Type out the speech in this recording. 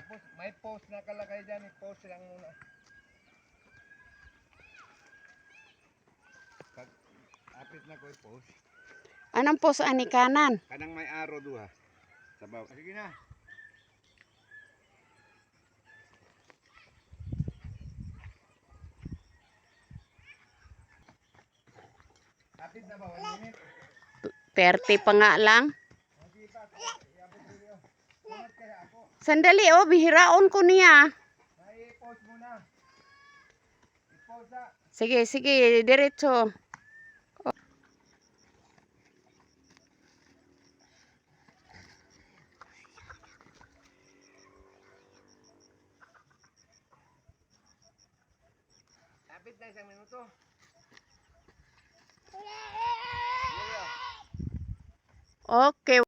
Tapos may post na kalagay dyan. I-post lang muna. Pag apit na ko i-post. Anong po sa ani kanan? Kanang may araw duha. Sabaw. Sige na. Apit na ba? One minute? 30 pa nga lang. Sandali oh, bihiraon ko niya. Ay, muna. Sige, sige, diretso. Apit na isang minuto. Okay.